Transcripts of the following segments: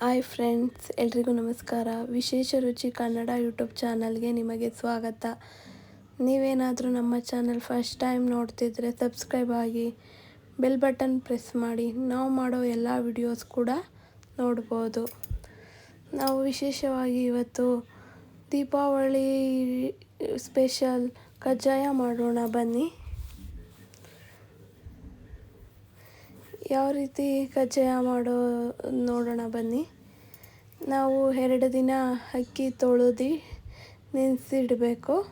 Hi friends, ಎಲ್ರಿಗೂ ನಮಸ್ಕಾರ. ವಿಶೇಷ ರುಚಿ ಕನ್ನಡ ಯೂಟ್ಯೂಬ್ ಚಾನಲ್ಗೆ ನಿಮಗೆ ಸ್ವಾಗತ. ನೀವೇನಾದರೂ ನಮ್ಮ ಚಾನಲ್ ಫಸ್ಟ್ ಟೈಮ್ ನೋಡ್ತಿದ್ರೆ ಸಬ್ಸ್ಕ್ರೈಬ್ ಆಗಿ, ಬೆಲ್ ಬಟನ್ ಪ್ರೆಸ್ ಮಾಡಿ. ನಾವು ಮಾಡೋ ಎಲ್ಲ ವಿಡಿಯೋಸ್ ಕೂಡ ನೋಡ್ಬೋದು. ನಾವು ವಿಶೇಷವಾಗಿ ಇವತ್ತು ದೀಪಾವಳಿ ಸ್ಪೆಷಲ್ ಕಜ್ಜಾಯ ಮಾಡೋಣ ಬನ್ನಿ. ಯಾವ ರೀತಿ ಕಜ್ಜಾಯ ಮಾಡೋ ನೋಡೋಣ ಬನ್ನಿ. ನಾವು ಎರಡು ದಿನ ಅಕ್ಕಿ ತೊಳೆದು ನೆನೆಸಿಡಬೇಕು.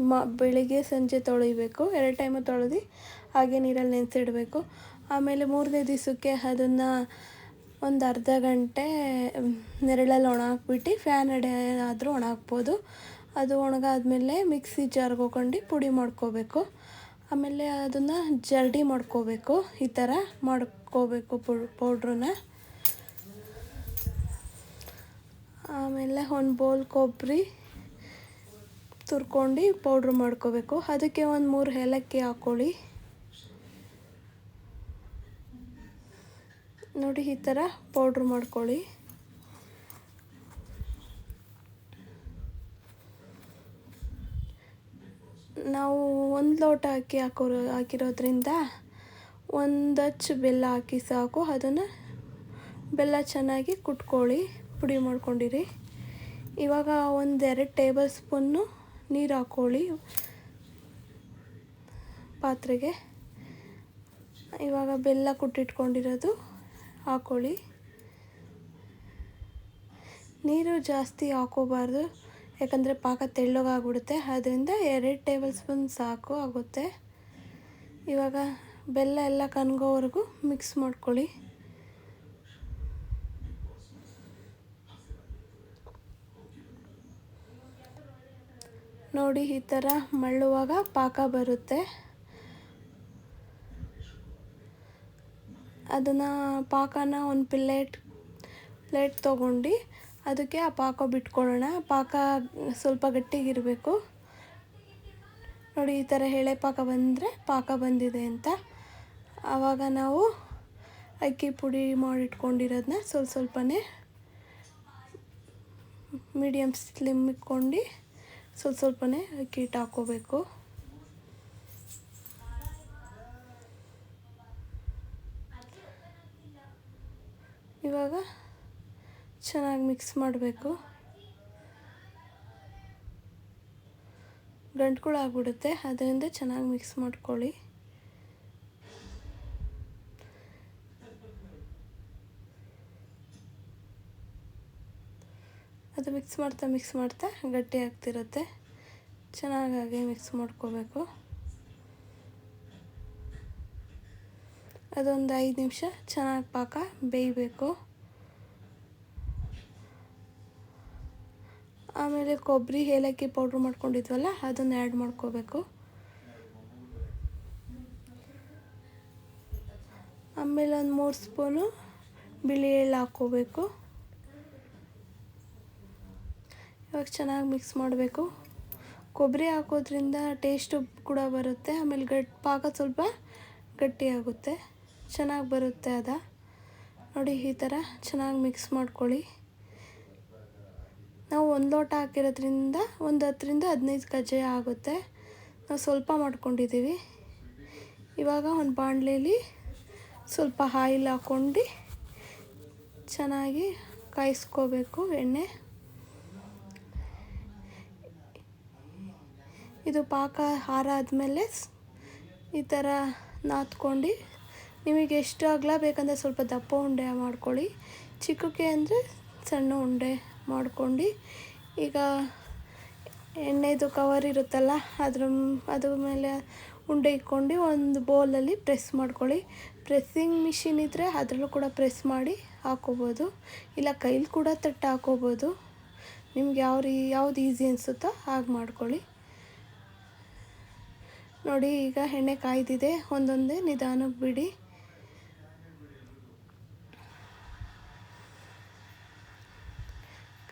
ಮ, ಬೆಳಿಗ್ಗೆ ಸಂಜೆ ತೊಳಿಬೇಕು. ಎರಡು ಟೈಮು ತೊಳೆದು ಹಾಗೆ ನೀರಲ್ಲಿ ನೆನೆಸಿಡಬೇಕು. ಆಮೇಲೆ ಮೂರನೇ ದಿವಸಕ್ಕೆ ಅದನ್ನು ಒಂದು ಅರ್ಧ ಗಂಟೆ ನೆರಳಲ್ಲಿ ಒಣ ಹಾಕ್ಬಿಟ್ಟು ಫ್ಯಾನ್ ಅಡಿ ಆದರೂ ಒಣ ಹಾಕ್ಬೋದು. ಅದು ಒಣಗಾದ್ಮೇಲೆ ಮಿಕ್ಸಿ ಜಾರ್ಗೆ ಪುಡಿ ಮಾಡ್ಕೋಬೇಕು. ಆಮೇಲೆ ಅದನ್ನು ಜರಡಿ ಮಾಡ್ಕೋಬೇಕು, ಈ ಥರ ಮಾಡ್ಕೋಬೇಕು ಪೌಡ್ರನ್ನ. ಆಮೇಲೆ ಒಂದು ಬೌಲ್ ಕೊಬ್ಬರಿ ತುರ್ಕೊಂಡು ಪೌಡ್ರ್ ಮಾಡ್ಕೋಬೇಕು. ಅದಕ್ಕೆ ಒಂದು ಮೂರು ಏಲಕ್ಕಿ ಹಾಕ್ಕೊಳ್ಳಿ ನೋಡಿ, ಈ ಥರ ಪೌಡ್ರ್ ಮಾಡ್ಕೊಳ್ಳಿ ನಾವು ಒಂದು ಲೋಟ ಅಕ್ಕಿ ಹಾಕೋ ಹಾಕಿರೋದ್ರಿಂದ ಒಂದು ಅಚ್ಚು ಬೆಲ್ಲ ಹಾಕಿ ಸಾಕು. ಅದನ್ನು ಬೆಲ್ಲ ಚೆನ್ನಾಗಿ ಕುಟ್ಕೊಳ್ಳಿ, ಪುಡಿ ಮಾಡ್ಕೊಂಡಿರಿ. ಇವಾಗ ಒಂದೆರಡು ಟೇಬಲ್ ಸ್ಪೂನ್ನು ನೀರು ಹಾಕ್ಕೊಳ್ಳಿ ಪಾತ್ರೆಗೆ. ಇವಾಗ ಬೆಲ್ಲ ಕುಟ್ಟಿಟ್ಕೊಂಡಿರೋದು ಹಾಕ್ಕೊಳ್ಳಿ ನೀರು ಜಾಸ್ತಿ ಹಾಕೋಬಾರ್ದು. ಯಾಕಂದರೆ ಪಾಕ ತೆಳ್ಳಗಾಗ್ಬಿಡುತ್ತೆ. ಅದರಿಂದ ಎರಡು ಟೇಬಲ್ ಸ್ಪೂನ್ ಸಾಕು, ಆಗುತ್ತೆ. ಇವಾಗ ಬೆಲ್ಲ ಎಲ್ಲ ಕನ್ಗೋವರೆಗೂ ಮಿಕ್ಸ್ ಮಾಡ್ಕೊಳ್ಳಿ. ನೋಡಿ, ಈ ಥರ ಮಳ್ಳುವಾಗ ಪಾಕ ಬರುತ್ತೆ. ಅದನ್ನು ಪಾಕನ ಒಂದು ಪ್ಲೇಟ್ ಪ್ಲೇಟ್ ತೊಗೊಂಡು ಅದಕ್ಕೆ ಆ ಪಾಕ ಬಿಟ್ಕೊಳ್ಳೋಣ. ಪಾಕ ಸ್ವಲ್ಪ ಗಟ್ಟಿಗಿರಬೇಕು. ನೋಡಿ, ಈ ಥರ ಎಳೆ ಪಾಕ ಬಂದರೆ ಪಾಕ ಬಂದಿದೆ ಅಂತ. ಆವಾಗ ನಾವು ಅಕ್ಕಿ ಪುಡಿ ಮಾಡಿಟ್ಕೊಂಡಿರೋದನ್ನ ಸ್ವಲ್ಪ ಸ್ವಲ್ಪನೇ ಮೀಡಿಯಮ್ ಸ್ಲಿಮ್ ಇಟ್ಕೊಂಡು ಸ್ವಲ್ಪ ಸ್ವಲ್ಪನೇ ಅಕ್ಕಿ ಹಿಟ್ಟು ಹಾಕ್ಕೋಬೇಕು. ಇವಾಗ ಚೆನ್ನಾಗಿ ಮಿಕ್ಸ್ ಮಾಡಬೇಕು. ಗಂಟುಗಳು ಆಗ್ಬಿಡುತ್ತೆ ಅದರಿಂದ ಚೆನ್ನಾಗಿ ಮಿಕ್ಸ್ ಮಾಡ್ಕೊಳ್ಳಿ. ಅದು ಮಿಕ್ಸ್ ಮಾಡ್ತಾ ಮಿಕ್ಸ್ ಮಾಡ್ತಾ ಗಟ್ಟಿ ಆಗ್ತಿರುತ್ತೆ. ಚೆನ್ನಾಗಿ ಮಿಕ್ಸ್ ಮಾಡ್ಕೋಬೇಕು. ಅದೊಂದು ಐದು ನಿಮಿಷ ಚೆನ್ನಾಗಿ ಪಾಕ ಬೇಯಬೇಕು. ಆಮೇಲೆ ಕೊಬ್ಬರಿ, ಏಲಕ್ಕಿ ಪೌಡ್ರ್ ಮಾಡ್ಕೊಂಡಿದ್ವಲ್ಲ, ಅದನ್ನು ಆ್ಯಡ್ ಮಾಡ್ಕೋಬೇಕು. ಆಮೇಲೆ ಒಂದು ಮೂರು ಸ್ಪೂನು ಬಿಳಿ ಎಳ್ಳು ಹಾಕ್ಕೋಬೇಕು. ಇವಾಗ ಚೆನ್ನಾಗಿ ಮಿಕ್ಸ್ ಮಾಡಬೇಕು. ಕೊಬ್ಬರಿ ಹಾಕೋದ್ರಿಂದ ಟೇಸ್ಟು ಕೂಡ ಬರುತ್ತೆ, ಆಮೇಲೆ ಗಟ್ ಪಾಕ ಸ್ವಲ್ಪ ಗಟ್ಟಿಯಾಗುತ್ತೆ ಚೆನ್ನಾಗಿ ಬರುತ್ತೆ ಅದ. ನೋಡಿ ಈ ಥರ ಚೆನ್ನಾಗಿ ಮಿಕ್ಸ್ ಮಾಡ್ಕೊಳ್ಳಿ. ನಾವು ಒಂದು ಲೋಟ ಹಾಕಿರೋದ್ರಿಂದ ಒಂದು ಹತ್ತರಿಂದ ಹದಿನೈದು ಕಜ್ಜಾಯ ಆಗುತ್ತೆ. ನಾವು ಸ್ವಲ್ಪ ಮಾಡ್ಕೊಂಡಿದ್ದೀವಿ. ಇವಾಗ ಒಂದು ಬಾಣಲೆಯಲ್ಲಿ ಸ್ವಲ್ಪ ಆಯಿಲ್ ಹಾಕ್ಕೊಂಡು ಚೆನ್ನಾಗಿ ಕಾಯಿಸ್ಕೋಬೇಕು ಎಣ್ಣೆ. ಇದು ಪಾಕ ಹಾರ ಆದಮೇಲೆ ಈ ಥರ ನಾದ್ಕೊಂಡು ನಿಮಗೆ ಎಷ್ಟು ಆಗ್ಲಾ ಬೇಕಂದರೆ ಸ್ವಲ್ಪ ದಪ್ಪ ಉಂಡೆ ಮಾಡ್ಕೊಳ್ಳಿ. ಚಿಕ್ಕಕ್ಕೆ ಅಂದರೆ ಸಣ್ಣ ಉಂಡೆ. ಮಾಡ್ಕೊಂಡು ಈಗ ಎಣ್ಣೆದು ಕವರ್ ಇರುತ್ತಲ್ಲ, ಅದ್ರ ಅದ್ರ ಮೇಲೆ ಉಂಡೆ ಇಟ್ಕೊಂಡು ಒಂದು ಬೌಲಲ್ಲಿ ಪ್ರೆಸ್ ಮಾಡ್ಕೊಳ್ಳಿ. ಪ್ರೆಸ್ಸಿಂಗ್ ಮಿಷಿನ್ ಇದ್ದರೆ ಅದರಲ್ಲೂ ಕೂಡ ಪ್ರೆಸ್ ಮಾಡಿ ಹಾಕೋಬೋದು. ಇಲ್ಲ ಕೈಲಿ ಕೂಡ ತಟ್ಟು ಹಾಕೋಬೋದು. ನಿಮ್ಗೆ ಯಾವ ರೀ ಯಾವ್ದು ಈಸಿ ಅನಿಸುತ್ತೋ ಹಾಗೆ ಮಾಡ್ಕೊಳ್ಳಿ. ನೋಡಿ ಈಗ ಎಣ್ಣೆ ಕಾಯ್ದಿದೆ, ಒಂದೊಂದೇ ನಿಧಾನಕ್ಕೆ ಬಿಡಿ.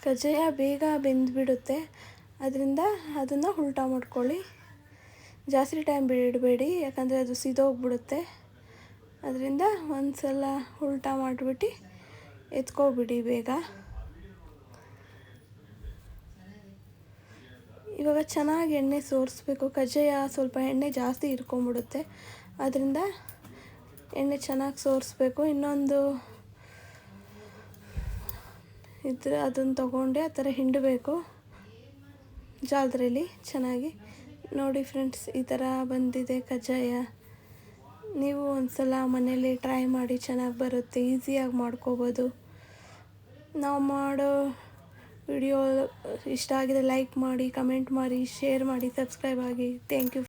ಕಜ್ಜಾಯ ಬೇಗ ಬೆಂದುಬಿಡುತ್ತೆ. ಅದರಿಂದ ಅದನ್ನು ಉಲ್ಟಾ ಮಾಡ್ಕೊಳ್ಳಿ. ಜಾಸ್ತಿ ಟೈಮ್ ಬಿಡಬೇಡಿ, ಯಾಕಂದರೆ ಅದು ಸಿದೋಗ್ಬಿಡುತ್ತೆ. ಅದರಿಂದ ಒಂದು ಸಲ ಉಲ್ಟಾ ಮಾಡಿಬಿಟ್ಟು ಎತ್ಕೊಬಿಡಿ ಬೇಗ. ಇವಾಗ ಚೆನ್ನಾಗಿ ಎಣ್ಣೆ ಸೋರಿಸ್ಬೇಕು. ಕಜ್ಜಾಯ ಸ್ವಲ್ಪ ಎಣ್ಣೆ ಜಾಸ್ತಿ ಇಟ್ಕೊಂಬಿಡುತ್ತೆ ಅದರಿಂದ ಎಣ್ಣೆ ಚೆನ್ನಾಗಿ ಸೋರಿಸ್ಬೇಕು. ಇನ್ನೊಂದು ಇದ್ರ ಅದನ್ನು ತೊಗೊಂಡೆ, ಆ ಥರ ಹಿಂಡಬೇಕು. ಜಾಲದ್ರಲ್ಲಿ ಚೆನ್ನಾಗಿ. ನೋಡಿ ಫ್ರೆಂಡ್ಸ್, ಈ ಥರ ಬಂದಿದೆ ಕಜ್ಜಾಯ. ನೀವು ಒಂದ್ಸಲ ಮನೇಲಿ ಟ್ರೈ ಮಾಡಿ ಚೆನ್ನಾಗಿ ಬರುತ್ತೆ, ಈಸಿಯಾಗಿ ಮಾಡ್ಕೋಬೋದು. ನಾವು ಮಾಡೋ ವಿಡಿಯೋ ಇಷ್ಟ ಆಗಿದೆ ಲೈಕ್ ಮಾಡಿ, ಕಮೆಂಟ್ ಮಾಡಿ, ಶೇರ್ ಮಾಡಿ, ಸಬ್ಸ್ಕ್ರೈಬ್ ಆಗಿ. Thank you.